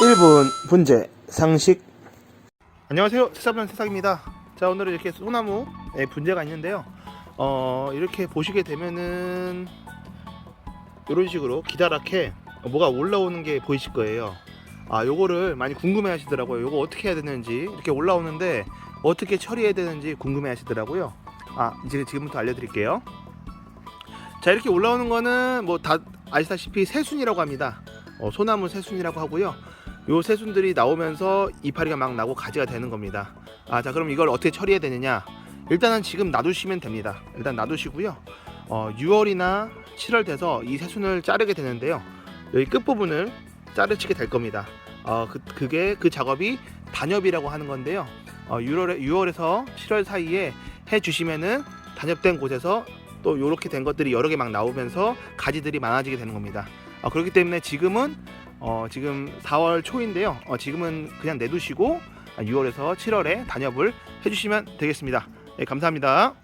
1분 분재 상식. 안녕하세요. 세사분 세상입니다. 자 오늘은 이렇게 소나무에 분재가 있는데요. 어 이렇게 보시게 되면은 이런 식으로 기다랗게 뭐가 올라오는 게 보이실 거예요. 아 요거를 많이 궁금해 하시더라고요. 요거 어떻게 해야 되는지 이렇게 올라오는데 어떻게 처리해야 되는지 궁금해 하시더라고요. 아 이제 지금부터 알려드릴게요. 자 이렇게 올라오는 거는 뭐 다 아시다시피 새순이라고 합니다. 어, 소나무 새순이라고 하고요 요 새순들이 나오면서 이파리가 막 나고 가지가 되는 겁니다. 아 자 그럼 이걸 어떻게 처리해야 되느냐? 일단은 지금 놔두시면 됩니다. 일단 놔두시고요. 어, 6월이나 7월 돼서 이 새순을 자르게 되는데요. 여기 끝부분을 자르치게 될 겁니다. 어, 그, 그게 그 작업이 단엽이라고 하는 건데요. 어, 6월에, 6월에서 7월 사이에 해 주시면은 단엽된 곳에서 또 요렇게 된 것들이 여러 개 막 나오면서 가지들이 많아지게 되는 겁니다. 어, 그렇기 때문에 지금은 어, 지금 4월 초인데요. 어, 지금은 그냥 내두시고 6월에서 7월에 단엽을 해주시면 되겠습니다. 네, 감사합니다.